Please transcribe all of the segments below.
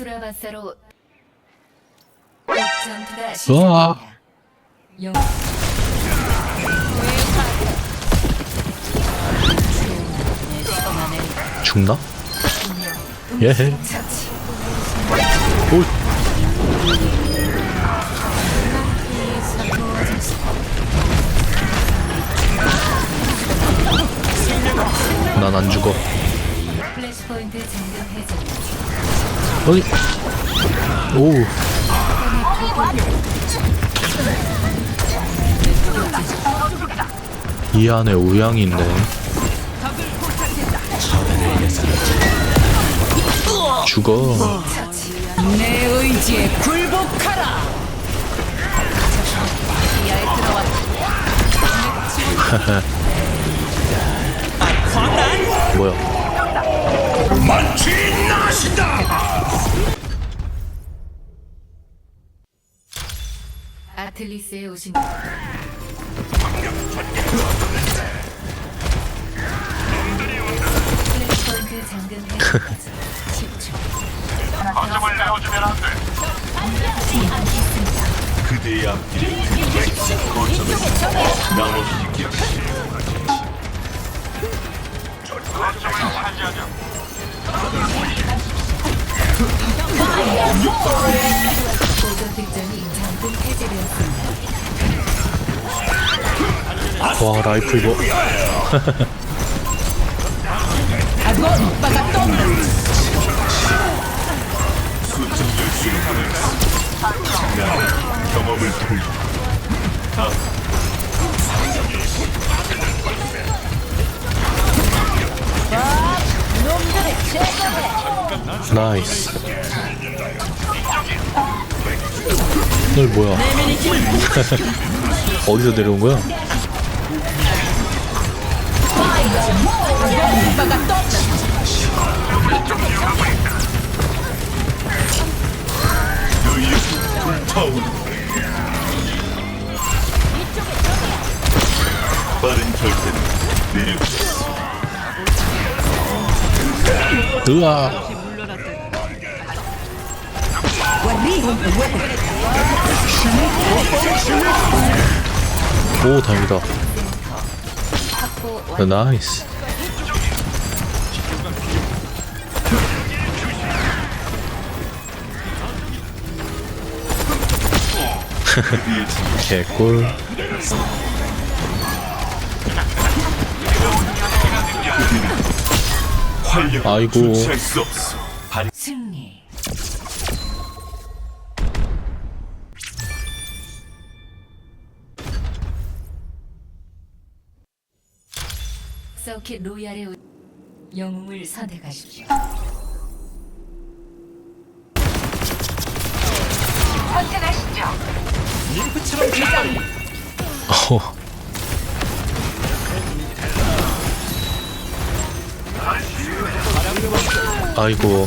수라바사로 전투가 우와. 시작됩니다. 영 죽나? 예. 오. 난 안 죽어. 플래시 포인트 잠금 해제 어이. 오. 이 안에 우양이 있네. 죽어. 내 의지에 굴복하라. 이하 에 들어왔다. 뭐야? 아틀리스에 오신 플래시포인트 잠금 해제까지 10초 거점을 내어주면 안 돼. 그대의 앞길을 거점을 나눠주십시 와 라이프 이거. 나이스. 널 뭐야? 어디서 내려온 거야? 으아. 오 다행이다. 네, 나이스. 개꿀. 아이고. 서킷 로얄의 우- 영웅을 선택하십시오. 어. 아이고.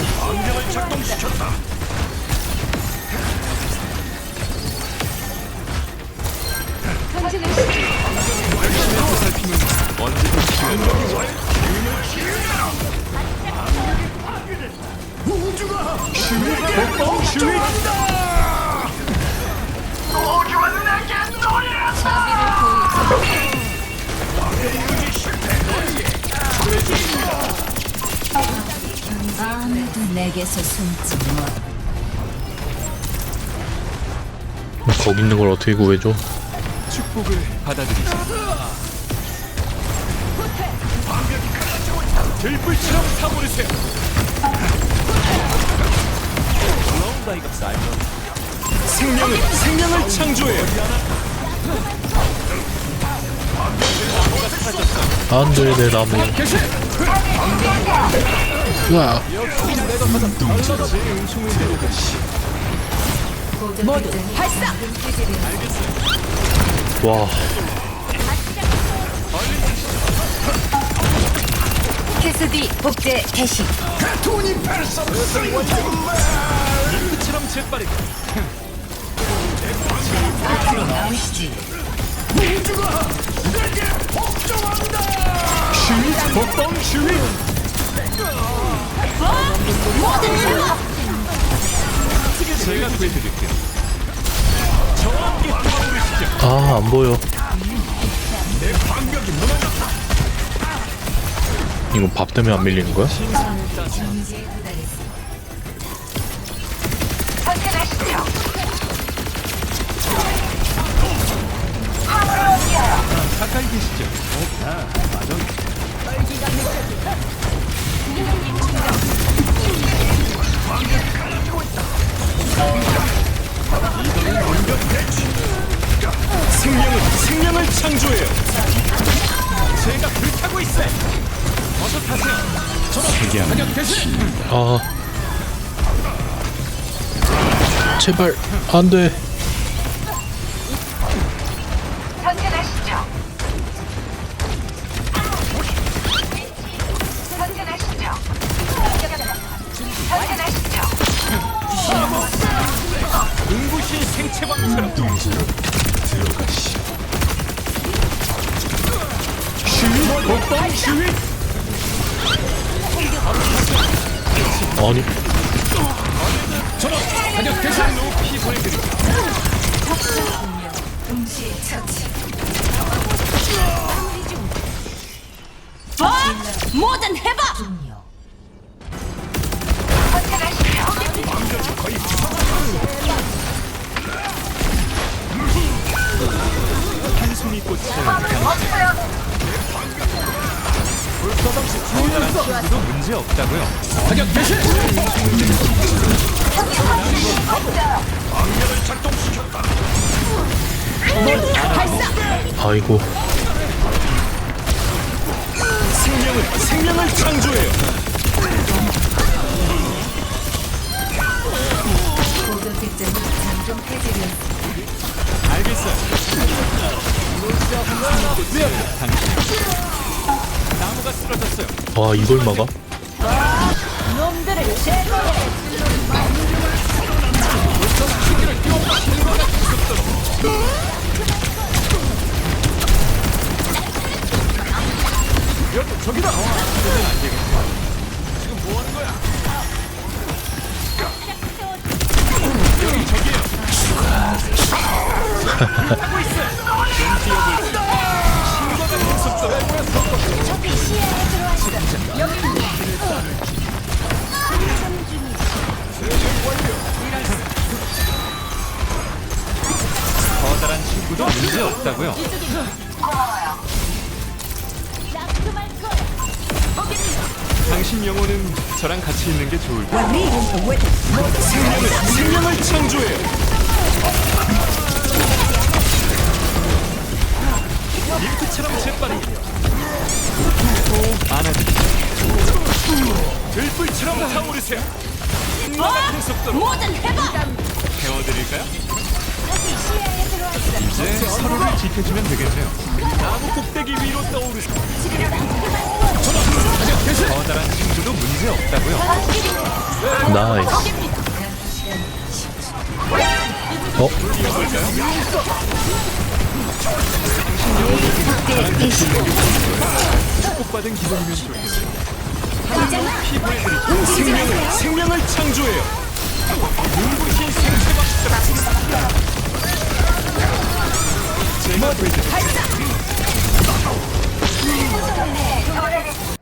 못. 거기 있는 걸 어떻게 구해줘? 축복을 받아들이자. 들불처럼 타오르세요. 생명을 생명을 창조해요. 안돼 내 나무. 으아. 고전 모두 발사! 와. 캐스디 복제 개시 처럼 재빠르게. 나오시지. 복덩 슈위? 제가 구해드릴게요. 저와 함께 타오르시죠. 아안 보여. 이 거밥 때문에 안 밀리는 거야? 도달했습니다. 가까이 계시죠. 생명은 아. 제발 안돼. 슈윗 아니. 어? 뭐든 해봐. 한숨이 꽃을 불 서방시 문제 없다고요. 사격 대신 아이고 생명은 생명을 창조해요. 알겠어요. 나무가 쓰러졌어요. 와 이걸 막아? 놈들을 제거해. 저기다. 지금 뭐 하는 거야? 여기 저기요. 하고 있어. 문제 없다고요. 당신 영혼은 저랑 같이 있는 게 좋을 거예요. 생명을, 생명을 창조해요. 링크처럼 재빠르게 안아드리죠. 들불처럼 타오르세요. 과 같은 속도로 뭐든 서로를 지켜주면 되겠네요. 나무 꼭대기 위로 떠오르세요. 커다란 친구도 문제 없다고요. 나이스 어? 축복받은 기분이면 좋겠어요. 피. 생명을, 생명을 창조해요. 눈부신 생체방 처럼. 제가 되죠.